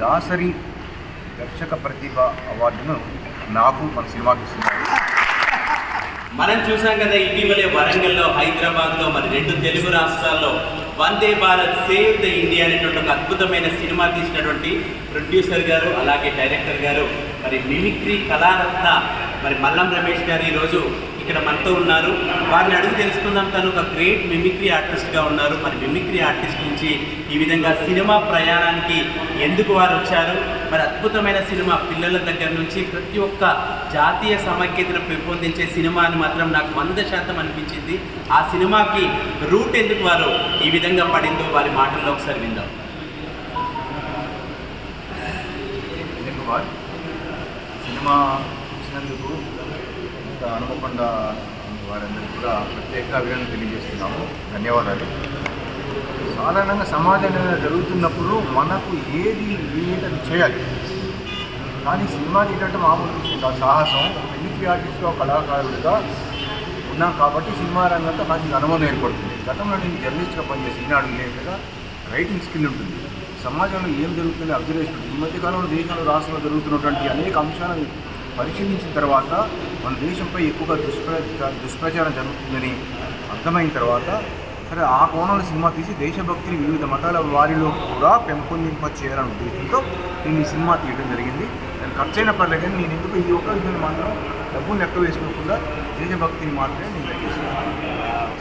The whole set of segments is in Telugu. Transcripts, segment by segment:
దాసరి దర్శక ప్రతిభ అవార్డును నాకు మన సినిమాకి ఇస్తున్నారు. మనం చూసాం కదా ఇటీవలే వరంగల్లో హైదరాబాద్లో మరి రెండు తెలుగు రాష్ట్రాల్లో Vande Bharat save the India అనేటువంటి ఒక అద్భుతమైన సినిమా తీసినటువంటి ప్రొడ్యూసర్ గారు అలాగే డైరెక్టర్ గారు మరి మిమిక్రీ కళారత్న మరి మల్లం రమేష్ గారు ఈరోజు ఇక్కడ మనతో ఉన్నారు. వారిని అడుగు తెలుసుకుందాం. తను ఒక గ్రేట్ మిమిక్రీ ఆర్టిస్ట్గా ఉన్నారు. మరి మిమిక్రీ ఆర్టిస్ట్ నుంచి ఈ విధంగా సినిమా ప్రయాణానికి ఎందుకు వారు వచ్చారు? మరి అద్భుతమైన సినిమా పిల్లల దగ్గర నుంచి ప్రతి ఒక్క జాతీయ సమైక్యతను పెంపొందించే సినిమా అని మాత్రం నాకు వంద శాతం అనిపించింది. ఆ సినిమాకి రూట్ ఎందుకు వారు ఈ విధంగా పడిందో వారి మాటల్లో ఒకసారి విందాం. సినిమా ఇంత అనుకోకుండా వారందరికీ కూడా ప్రత్యేక అభినందన తెలియజేస్తున్నాము. ధన్యవాదాలు. సాధారణంగా సమాజం జరుగుతున్నప్పుడు మనకు ఏది వీలైతే చేయాలి. కానీ సినిమా ఏంటంటే మామూలు విషయం కాదు. సాహసం మిమిక్రీ ఆర్టిస్ట్గా కళాకారుడిగా ఉన్నాం కాబట్టి సినిమా రంగంతో నాకు అనుబంధం అనుభవం ఏర్పడుతుంది. గతంలో నేను జర్నలిస్ట్గా పనిచేసి ఈనాడు లేకుండా రైటింగ్ స్కిల్ ఉంటుంది. సమాజంలో ఏం జరుగుతుందో అబ్జర్వేషన్ ఈ మధ్యకాలంలో దేశంలో రాష్ట్రంలో జరుగుతున్నటువంటి అనేక అంశాలను పరిశీలించిన తర్వాత మన దేశంపై ఎక్కువగా దుష్ప్ర దుష్ప్రచారం జరుగుతుందని అర్థమైన తర్వాత సరే ఆ కోణంలో సినిమా తీసి దేశభక్తిని వివిధ మతాల వారిలో కూడా పెంపొందింప చేయాలనే ఉద్దేశంతో నేను ఈ సినిమా తీయడం జరిగింది. నేను ఖర్చైన పర్లేదు కానీ నేను ఎందుకు ఈ ఒక్క విషయాన్ని మాత్రం డబ్బులు లెక్క వేసుకోకుండా దేశభక్తిని మాత్రమే నేను లెక్కిస్తున్నాను.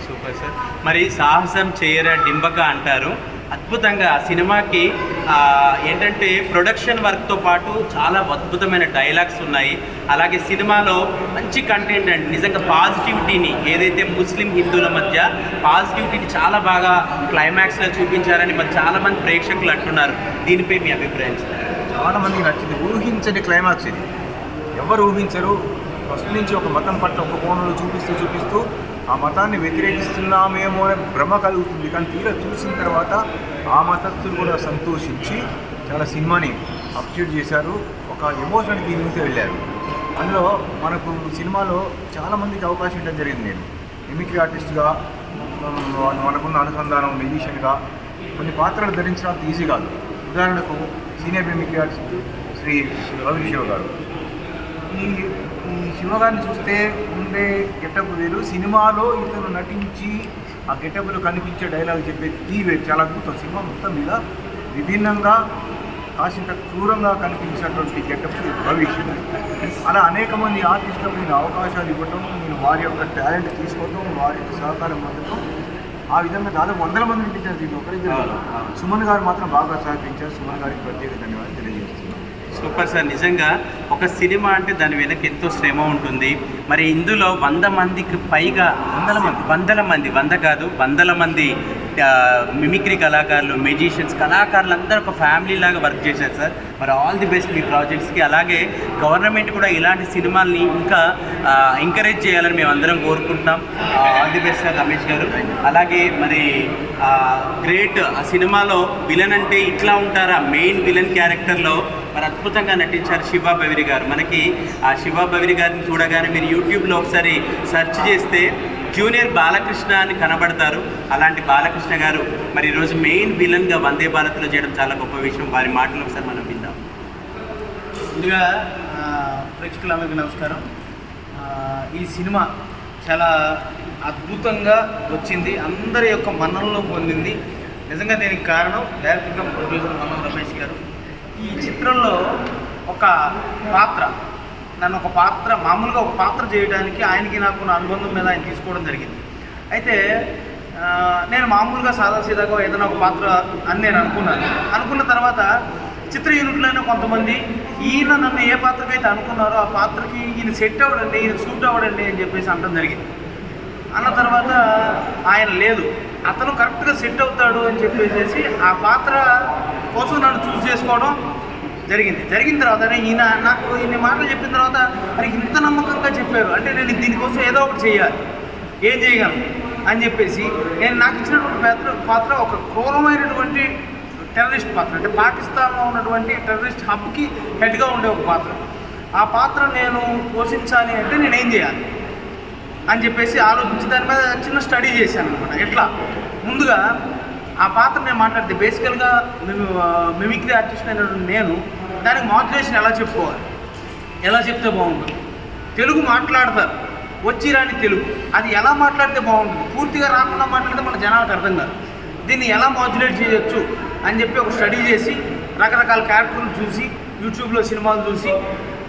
Super sir. మరి సాహసం చేయరా డింబక అంటారు. అద్భుతంగా ఆ సినిమాకి ఏంటంటే ప్రొడక్షన్ వర్క్తో పాటు చాలా అద్భుతమైన డైలాగ్స్ ఉన్నాయి. అలాగే సినిమాలో మంచి కంటెంట్ అండి. నిజంగా పాజిటివిటీని ఏదైతే ముస్లిం హిందువుల మధ్య పాజిటివిటీని చాలా బాగా క్లైమాక్స్లో చూపించారని మరి చాలామంది ప్రేక్షకులు అంటున్నారు. దీనిపై మీ అభిప్రాయం చాలామందికి నచ్చింది. ఊహించని క్లైమాక్స్ ఇది. ఎవరు ఊహించరు? ఫస్ట్ నుంచి ఒక మతం పట్ల ఒక కోణంలో చూపిస్తూ చూపిస్తూ ఆ మతాన్ని వ్యతిరేకిస్తున్నామేమో అనే భ్రమ కలుగుతుంది. కానీ తీరా చూసిన తర్వాత ఆ మతస్థులు కూడా సంతోషించి చాలా సినిమాని అప్షూట్ చేశారు. ఒక ఎమోషన్ దీని వెళ్ళారు. అందులో మనకు సినిమాలో చాలామందికి అవకాశం ఇవ్వడం జరిగింది. నేను మిమిక్రీ ఆర్టిస్ట్గా మనకున్న అనుసంధానం మ్యూజిషియన్గా కొన్ని పాత్రలు ధరించడం ఈజీ కాదు. ఉదాహరణకు senior mimicry artist Shri Ravi గారు. ఈ ఈ శివగారిని చూస్తే ఉండే గెటప్ వేరు. సినిమాలో ఇతను నటించి ఆ గెటప్లో కనిపించే డైలాగ్ చెప్పే తీరు చాలా అద్భుతం. సినిమా మొత్తం మీద విభిన్నంగా కాసింత క్రూరంగా కనిపించినటువంటి గెటప్ భవిష్యత్. అలా అనేక మంది ఆర్టిస్టులకు నేను అవకాశాలు ఇవ్వటం నేను వారి యొక్క టాలెంట్ తీసుకోవటం వారి యొక్క సహకారం పొందటం ఆ విధంగా దాదాపు వందల మంది నటించారు దీన్ని. కాదు. సుమన్ గారు మాత్రం బాగా సహకరించారు. సుమన్ గారికి ప్రత్యేక ధన్యవాదాలు. Super sir. నిజంగా ఒక సినిమా అంటే దాని వెనక ఎంతో శ్రమ ఉంటుంది. మరి ఇందులో వంద మందికి పైగా వందల మంది వందల మంది వంద కాదు వందల మంది మిమిక్రీ కళాకారులు మెజిషియన్స్ కళాకారులు అందరూ ఒక ఫ్యామిలీ లాగా వర్క్ చేశారు సార్. మరి ఆల్ ది బెస్ట్ మీ ప్రాజెక్ట్స్కి అలాగే గవర్నమెంట్ కూడా ఇలాంటి సినిమాల్ని ఇంకా ఎంకరేజ్ చేయాలని మేము అందరం కోరుకుంటున్నాం. All the best sir Ramesh గారు. అలాగే మరి గ్రేట్ ఆ సినిమాలో విలన్ అంటే ఇట్లా ఉంటారా? మెయిన్ విలన్ క్యారెక్టర్లో మరి అద్భుతంగా నటించారు శివా బవిరి గారు. మనకి ఆ శివా బవిరి గారిని చూడగానే మీరు యూట్యూబ్లో ఒకసారి సెర్చ్ చేస్తే జూనియర్ బాలకృష్ణ అని కనబడతారు. అలాంటి బాలకృష్ణ గారు మరి ఈరోజు మెయిన్ విలన్గా వందే భారత్లో చేయడం చాలా గొప్ప విషయం. వారి మాటలు ఒకసారి మనం విందాం. ముందుగా ప్రేక్షకులందరికీ నమస్కారం. ఈ సినిమా చాలా అద్భుతంగా వచ్చింది. అందరి యొక్క మన్ననలు పొందింది. నిజంగా దీనికి కారణం డైరెక్టర్గా ప్రొడ్యూసర్ మనం రమేష్ గారు. ఈ చిత్రంలో ఒక పాత్ర. నన్ను ఒక పాత్ర మామూలుగా ఒక పాత్ర చేయడానికి ఆయనకి నాకు ఉన్న అనుబంధం మీద ఆయన తీసుకోవడం జరిగింది. అయితే నేను మామూలుగా సాదా సీదాగా ఏదైనా ఒక పాత్ర అని నేను అనుకున్నాను. అనుకున్న తర్వాత చిత్ర యూనిట్లోనే కొంతమంది ఈయన నన్ను ఏ పాత్రకైతే అనుకున్నారో ఆ పాత్రకి ఈయన సెట్ అవ్వడండి ఈయన సూట్ అవ్వడండి అని చెప్పేసి అనడం జరిగింది. అన్న తర్వాత ఆయన లేదు. అతను కరెక్ట్గా సెట్ అవుతాడు అని చెప్పేసి ఆ పాత్ర కోసం నన్ను చూస్ చేసుకోవడం జరిగింది. జరిగిన తర్వాత ఈయన నాకు ఇన్ని మాటలు చెప్పిన తర్వాత మరి ఇంత నమ్మకంగా చెప్పారు. అంటే నేను దీనికోసం ఏదో ఒకటి చేయాలి. ఏం చేయగలను? అని చెప్పేసి నేను నాకు ఇచ్చినటువంటి పాత్ర పాత్ర ఒక క్రూరమైనటువంటి టెర్రరిస్ట్ పాత్ర. అంటే పాకిస్తాన్లో ఉన్నటువంటి టెర్రరిస్ట్ హబ్కి హెడ్గా ఉండే ఒక పాత్ర. ఆ పాత్ర నేను పోషించాలి అంటే నేను ఏం చేయాలి? అని చెప్పేసి ఆలోచించి దాని మీద చిన్న స్టడీ చేశాను అనమాట. ఎట్లా? ముందుగా ఆ పాత్ర నేను మాట్లాడితే బేసికల్గా మేము మిమిక్రీ ఆర్టిస్ట్ అయినటువంటి నేను దానికి మాడ్యులేషన్ ఎలా చెప్పుకోవాలి? ఎలా చెప్తే బాగుంటుంది? తెలుగు మాట్లాడతారు. వచ్చి రాని తెలుగు. అది ఎలా మాట్లాడితే బాగుంటుంది? పూర్తిగా రాకుండా మాట్లాడితే మన జనాలకు అర్థం కాదు. దీన్ని ఎలా మాడ్యులేట్ చేయొచ్చు అని చెప్పి ఒక స్టడీ చేసి రకరకాల క్యారెక్టర్లు చూసి యూట్యూబ్లో సినిమాలు చూసి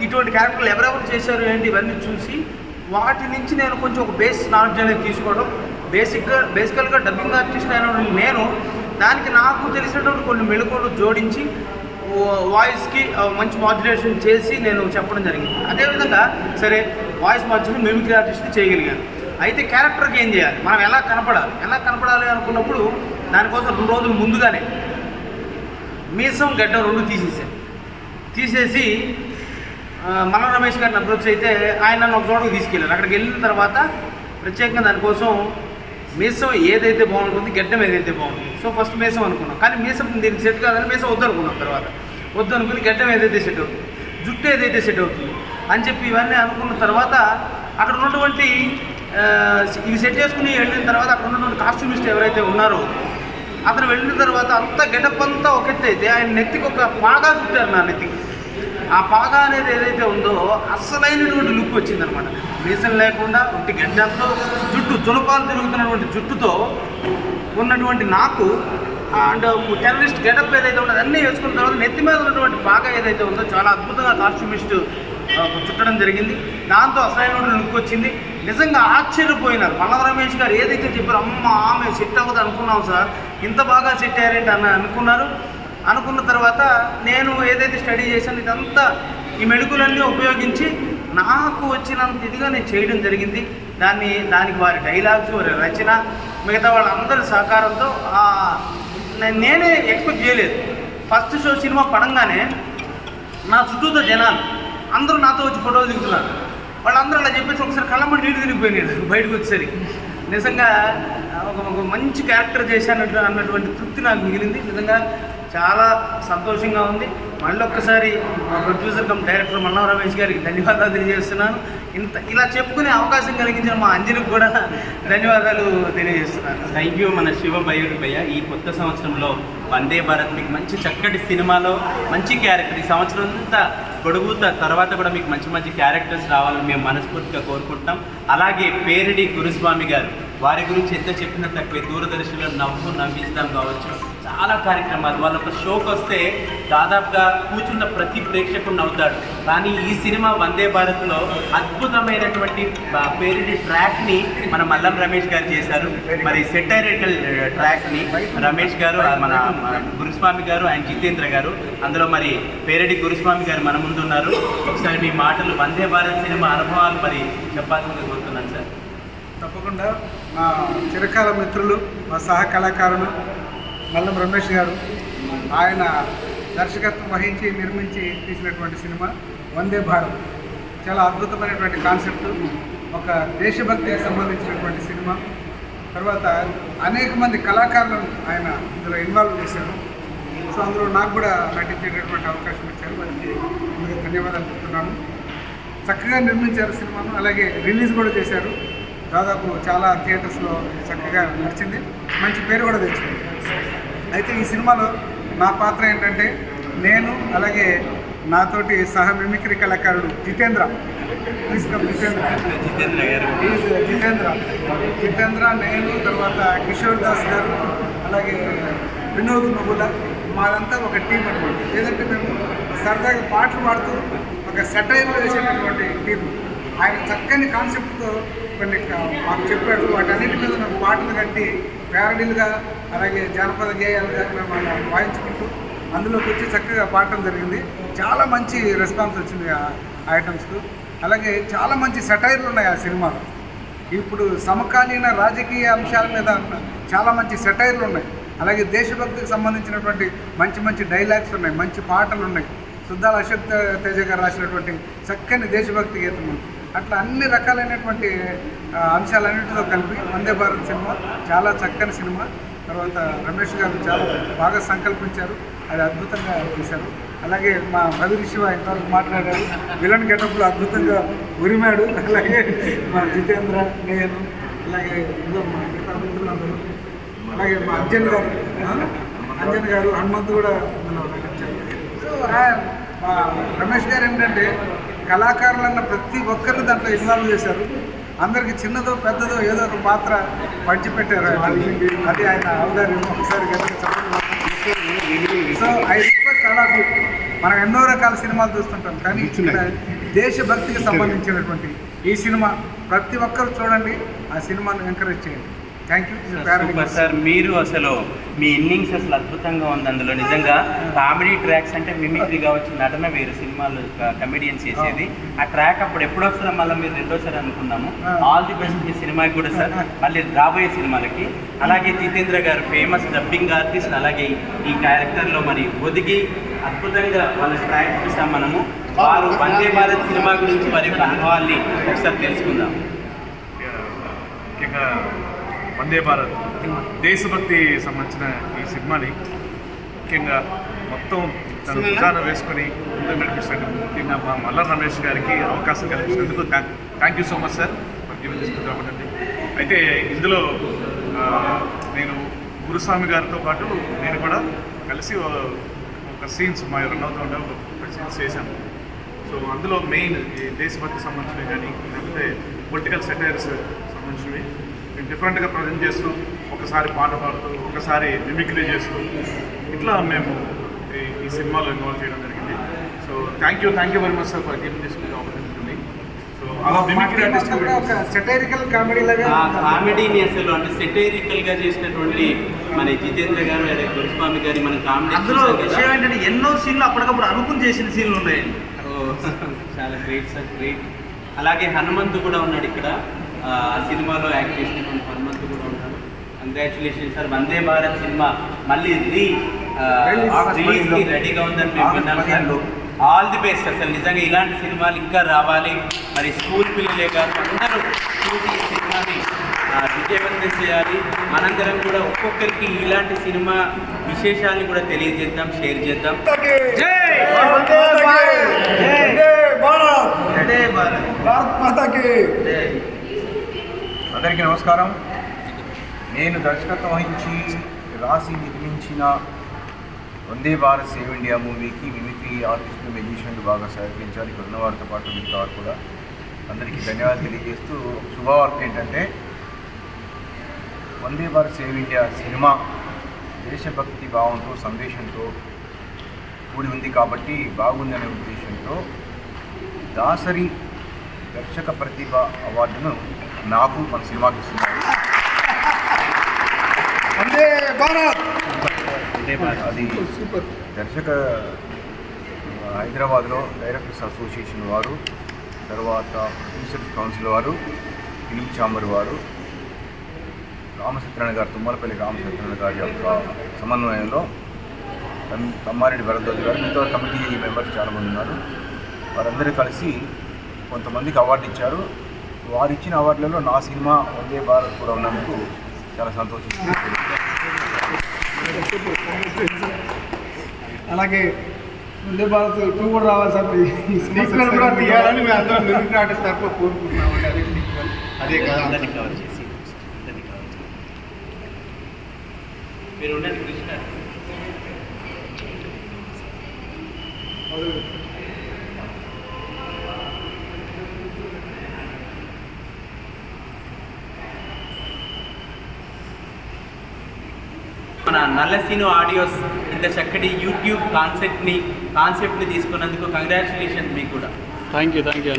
ఇటువంటి క్యారెక్టర్లు ఎవరెవరు చేశారు ఏంటి ఇవన్నీ చూసి వాటి నుంచి నేను కొంచెం ఒక బేస్ నాలెడ్జ్ అనేది తీసుకోవడం బేసిక్గా బేసికల్గా డబ్బింగ్ ఆర్టిస్ట్ అయిన నేను దానికి నాకు తెలిసినటువంటి కొన్ని మెళుకులు జోడించి వాయిస్కి మంచి మాడ్యులేషన్ చేసి నేను చెప్పడం జరిగింది. అదేవిధంగా సరే వాయిస్ మాడ్యులేషన్ మిమిక్రీ ఆర్టిస్ట్ చేయగలిగాను. అయితే క్యారెక్టర్కి ఏం చేయాలి? మనం ఎలా కనపడాలి? ఎలా కనపడాలి అనుకున్నప్పుడు దానికోసం రెండు రోజులు ముందుగానే మీసం గడ్డ రెండు తీసేసాను తీసేసి ఆ, మల్ల రమేష్ గారిని అప్రోచ్ అయితే ఆయన నన్ను ఒక చోటకి తీసుకెళ్ళారు. అక్కడికి వెళ్ళిన తర్వాత ప్రత్యేకంగా దానికోసం మీసం ఏదైతే బాగుంటుంది గడ్డం ఏదైతే బాగుంటుంది. సో ఫస్ట్ మీసం అనుకున్నాం. కానీ మీసం దీనికి సెట్ కాదని మీసం వద్దు అనుకున్నాం తర్వాత. వద్దు అనుకుని గడ్డం ఏదైతే సెట్ అవుతుంది జుట్టు ఏదైతే సెట్ అవుతుంది అని చెప్పి ఇవన్నీ అనుకున్న తర్వాత అక్కడ ఉన్నటువంటి ఇవి ఇది సెట్ చేసుకుని వెళ్ళిన తర్వాత అక్కడ ఉన్నటువంటి కాస్ట్యూమిస్ట్ ఎవరైతే ఉన్నారో అతను వెళ్ళిన తర్వాత అంత గెటప్ అంతా ఒక ఎత్తు అయితే ఆయన నెత్తికి ఒక పాగా చుట్టారు నా నెత్తికి. ఆ పాగా అనేది ఏదైతే ఉందో అస్సలైనటువంటి లుక్ వచ్చిందనమాట. మీసం లేకుండా ఒంటి గడ్డంతో జుట్టు తులపాలు తిరుగుతున్నటువంటి జుట్టుతో ఉన్నటువంటి నాకు అండ్ టెర్రరిస్ట్ గెటప్ ఏదైతే ఉందో అన్నీ వేసుకున్న తర్వాత నెత్తి మీద ఉన్నటువంటి పాగా ఏదైతే ఉందో చాలా అద్భుతంగా కాస్ట్యూమిస్ట్ చుట్టడం జరిగింది. దాంతో అసలైనటువంటి లుక్ వచ్చింది. నిజంగా ఆశ్చర్యపోయినారు. మల్ల రమేష్ గారు ఏదైతే చెప్పారో అమ్మ ఆమె సెట్ అవ్వదు అనుకున్నాం సార్. ఇంత బాగా సెట్ అయ్యారంటే? అని అనుకున్నారు. అనుకున్న తర్వాత నేను ఏదైతే స్టడీ చేశాను ఇదంతా ఈ మెడుకులన్నీ ఉపయోగించి నాకు వచ్చినంత ఇదిగా నేను చేయడం జరిగింది. దాన్ని దానికి వారి డైలాగ్స్ వారి రచన మిగతా వాళ్ళందరి సహకారంతో నేనే ఎక్స్పెక్ట్ చేయలేదు. ఫస్ట్ షో సినిమా పడంగానే నా చుట్టూతో జనాలు అందరూ నాతో వచ్చి ఫోటోలు దిగుతున్నారు. వాళ్ళందరూ అలా చెప్పేసి ఒకసారి కళ్ళమ్మ నీళ్ళు తిరిగిపోయినాడు బయటకు వచ్చేసరికి. నిజంగా ఒక ఒక మంచి క్యారెక్టర్ చేశానట్టు అన్నటువంటి తృప్తి నాకు మిగిలింది. నిజంగా చాలా సంతోషంగా ఉంది. మళ్ళీ ఒక్కసారి మా ప్రొడ్యూసర్ కమ్ డైరెక్టర్ మల్లా రమేష్ గారికి ధన్యవాదాలు తెలియజేస్తున్నాను. ఇంత ఇలా చెప్పుకునే అవకాశం కలిగించిన మా అంజలికి కూడా ధన్యవాదాలు తెలియజేస్తున్నాను. థ్యాంక్ యూ మన శివ భయ్య ఈ కొత్త సంవత్సరంలో వందే భారత్ మీకు మంచి చక్కటి సినిమాలో మంచి క్యారెక్టర్ ఈ సంవత్సరం అంతా గొడుగుత తర్వాత కూడా మీకు మంచి మంచి క్యారెక్టర్స్ రావాలని మేము మనస్ఫూర్తిగా కోరుకుంటాం అలాగే పేరిడి గురుస్వామి గారు వారి గురించి ఎంత చెప్పినా తక్కువే. దూరదర్శన్లో నవ్వు నవ్విస్తాం కావచ్చు. చాలా కార్యక్రమాలు. వాళ్ళ ఒక షోకి వస్తే దాదాపుగా కూర్చున్న ప్రతి ప్రేక్షకుడు నవ్వుతాడు. కానీ ఈ సినిమా వందే భారత్లో అద్భుతమైనటువంటి పేరిటి ట్రాక్ని మన మల్లం రమేష్ గారు చేశారు. మరి సెటైరికల్ ట్రాక్ని రమేష్ గారు మన గురుస్వామి గారు అండ్ జితేంద్ర గారు. అందులో మరి పేరెడ్డి గురుస్వామి గారు మన ముందు ఉన్నారు ఒకసారి మీ మాటలు వందే భారత్ సినిమా అనుభవాలు మరి చెప్పాల్సింది తప్పకుండా మా చిరకాల మిత్రులు మా సహ కళాకారులు మల్లం రమేష్ గారు ఆయన దర్శకత్వం వహించి నిర్మించి తీసినటువంటి సినిమా వందే భారత్. చాలా అద్భుతమైనటువంటి కాన్సెప్ట్. ఒక దేశభక్తికి సంబంధించినటువంటి సినిమా. తర్వాత అనేక మంది కళాకారులను ఆయన ఇందులో ఇన్వాల్వ్ చేశారు. సో అందులో నాకు కూడా నటించేటటువంటి అవకాశం ఇచ్చారు. వారికి ధన్యవాదాలు చెప్తున్నాను. చక్కగా నిర్మించారు సినిమాను అలాగే రిలీజ్ కూడా చేశారు. దాదాపు చాలా థియేటర్స్లో చక్కగా నడిచింది. మంచి పేరు కూడా తెచ్చింది. అయితే ఈ సినిమాలో నా పాత్ర ఏంటంటే నేను అలాగే నాతోటి సహ మిమిక్రీ కళాకారుడు Jitendra. Please come Jitendra. Jitendra Jitendra. Jitendra నేను తర్వాత కిషోర్ దాస్ గారు అలాగే వినోద్ నువ్వుల మాదంతా ఒక టీం అనమాట ఏదంటే మేము సరదాగా పాటలు పాడుతూ ఒక సెటైర్లో వేసేటటువంటి టీం. ఆయన చక్కని కాన్సెప్ట్తో కొన్ని మాకు చెప్పాడు. వాటన్నిటి మీద నాకు పాటలు కట్టి ప్యారడీలుగా అలాగే జానపద గేయాలుగా మేము అలా వాయించుకుంటూ అందులోకి వచ్చి చక్కగా పాడటం జరిగింది. చాలా మంచి రెస్పాన్స్ వచ్చింది ఆ ఐటమ్స్కు. అలాగే చాలా మంచి సెటైర్లు ఉన్నాయి ఆ సినిమాలో. ఇప్పుడు సమకాలీన రాజకీయ అంశాల మీద చాలా మంచి సెటైర్లు ఉన్నాయి. అలాగే దేశభక్తికి సంబంధించినటువంటి మంచి మంచి డైలాగ్స్ ఉన్నాయి మంచి పాటలు ఉన్నాయి. సుద్దాల అశోక్ తేజ గారు రాసినటువంటి చక్కని దేశభక్తి గీతం ఉంది. అట్లా అన్ని రకాలైనటువంటి అంశాలన్నింటితో కలిపి వందే భారత్ సినిమా చాలా చక్కని సినిమా. తర్వాత రమేష్ గారు చాలా బాగా సంకల్పించారు. అది అద్భుతంగా తీశారు. అలాగే మా రవి శివ ఇంతవరకు మాట్లాడారు. విలన్ గెటప్లో అద్భుతంగా ఉరిమాడు. అలాగే మా జితేంద్ర నేను అలాగే ఇంకో మా మిగతా మిత్రులందరూ అలాగే మా అంజన్ గారు అంజన్ గారు హనుమంత్ కూడా అందులో నటించారు సో మా రమేష్ గారు ఏంటంటే కళాకారులన్న ప్రతి ఒక్కరిని దాంట్లో ఇన్వాల్వ్ చేశారు. అందరికి చిన్నదో పెద్దదో ఏదో ఒక పాత్ర పంచిపెట్టారు అది ఆయన అవదార్యం ఒకసారి so I request all of మనం ఎన్నో రకాల సినిమాలు చూస్తుంటాం కానీ దేశభక్తికి సంబంధించినటువంటి ఈ సినిమా ప్రతి ఒక్కరు చూడండి ఆ సినిమాను ఎంకరేజ్ చేయండి. సూపర్ సార్ మీరు అసలు మీ ఇన్నింగ్స్ అసలు అద్భుతంగా ఉంది అందులో. నిజంగా కామెడీ ట్రాక్స్ అంటే మిమిక్రీ కావచ్చు నటన వేరు సినిమాలు కమెడియన్స్ చేసేది. ఆ ట్రాక్ అప్పుడు ఎప్పుడు వస్తుందో మళ్ళీ మీరు రెండోసారి అనుకున్నాము. ఆల్ ది బెస్ట్ మీ సినిమాకి కూడా సార్ మళ్ళీ రాబోయే సినిమాలకి. అలాగే జితేంద్ర గారు ఫేమస్ డబ్బింగ్ ఆర్టిస్ట్ అలాగే ఈ క్యారెక్టర్లో మరి ఒదిగి అద్భుతంగా వాళ్ళ ట్రాక్ చూసాం మనము. వారు వందే భారత్ సినిమా గురించి వారి యొక్క అనుభవాల్ని ఒకసారి తెలుసుకుందాం. ముఖ్యంగా వందే భారత్. దేశభక్తి సంబంధించిన ఈ సినిమాని ముఖ్యంగా మొత్తం తన విధానం వేసుకొని ముందుకు నడిపిస్తాను ముఖ్యంగా మా మల్ల రమేష్ గారికి అవకాశం కల్పించినందుకు thank you so much sir కాబట్టి అయితే ఇందులో నేను గురుస్వామి గారితో పాటు నేను కూడా కలిసి ఒక సీన్స్ మా రన్ అవుతూ ఉండే ఒక సీన్స్ చేశాను సో అందులో మెయిన్ దేశభక్తి సంబంధించినవి కానీ లేకపోతే పొలిటికల్ సెటైర్స్ సంబంధించినవి మేము డిఫరెంట్గా ప్రజెంట్ చేస్తూ ఒకసారి పాట పాడుతూ ఒకసారి మిమిక్రీ చేస్తూ ఇట్లా మేము ఈ- సినిమాలో ఇన్వాల్వ్ చేయడం జరిగింది. So thank you thank you very much sir for giving this opportunity so అలా మిమిక్రీ ఆర్టిస్ట్ ఒక సెటైరికల్ కామెడీ లాగా కామెడీని అసలు అంటే సెటైరికల్గా చేసినటువంటి మన జితేంద్ర గారు అలాగే గురుస్వామి గారి మన కామెడీ అందులో. విషయం ఏంటంటే ఎన్నో సీన్లు అప్పటికప్పుడు అనుకుని చేసిన సీన్లు ఉన్నాయి చాలా గ్రేట్ సార్ గ్రేట్ అలాగే హనుమంతు కూడా ఉన్నాడు ఇక్కడ. ఆ సినిమాలో యాక్ట్ చేసినటువంటి హనుమంతు కూడా ఉన్నాడు congratulation sir Vande Bharat cinema. మళ్ళీ రీ రెడీగా ఉందని మేము విన్నాం సార్ ఆల్ ది బెస్ట్ అసలు నిజంగా ఇలాంటి సినిమాలు ఇంకా రావాలి. మరి స్కూల్ పిల్లలే కాదు అందరూ చూసి ఈ సినిమాని విజయవంతం చేయాలి. మనందరం కూడా ఒక్కొక్కరికి ఇలాంటి సినిమా విశేషాలను కూడా తెలియజేద్దాం షేర్ చేద్దాం. అంటే భారత్! భారత్! మాతాకి! అందరికీ నమస్కారం. నేను దర్శకత్వం వహించి రాసి నిర్మించిన వందే భారత్ సేవ్ ఇండియా మూవీకి మిమిక్రీ ఆర్టిస్టులు మెజిషియన్లు బాగా సహకరించారు. ఇక్కడ ఉన్నవారితో పాటు మిగతా వారు కూడా అందరికీ ధన్యవాదాలు తెలియజేస్తూ శుభవార్త ఏంటంటే Vande Bharat save India cinema దేశభక్తి భావంతో సందేశంతో కూడి ఉంది కాబట్టి బాగుందనే ఉద్దేశంతో దాసరి దర్శక ప్రతిభ అవార్డును నాకు మన సినిమాకి ఇస్తున్నారు అది దర్శక హైదరాబాద్లో డైరెక్టర్స్ అసోసియేషన్ వారు తర్వాత ప్రొడ్యూసర్స్ కౌన్సిల్ వారు ఫిలిం ఛాంబర్ వారు రామసత్యనారాయణ గారు తుమ్మలపల్లి రామసత్యనారాయణ గారి యొక్క సమన్వయంలో తమ్- తమ్మారెడ్డి భరద్వాజ్ గారు మిగతా కమిటీ మెంబర్స్ చాలామంది ఉన్నారు. వారందరూ కలిసి కొంతమందికి అవార్డు ఇచ్చారు. వారు ఇచ్చిన అవార్డులలో నా సినిమా వందే భారత్ కూడా ఉన్నందుకు చాలా సంతోషిస్తున్నాను అలాగే వందే భారత్ టూ కూడా రావాలి సార్. సీక్వెల్ కూడా తీయాలని మేము అందరం మిమిక్రీ ఆర్టిస్ట్ తరఫున కోరుకుంటున్నాం అదే సీక్వెల్ అదే కదా అందరినీ కవర్ చేసి అందరినీ కవర్ చేసి. మీరు ఉండండి కృష్ణ మన నల్లసీను ఆడియోస్ ఇంత చక్కటి యూట్యూబ్ కాన్సెప్ట్ని కాన్సెప్ట్ని తీసుకున్నందుకు కంగ్రాచులేషన్ మీకు కూడా. Thank you thank you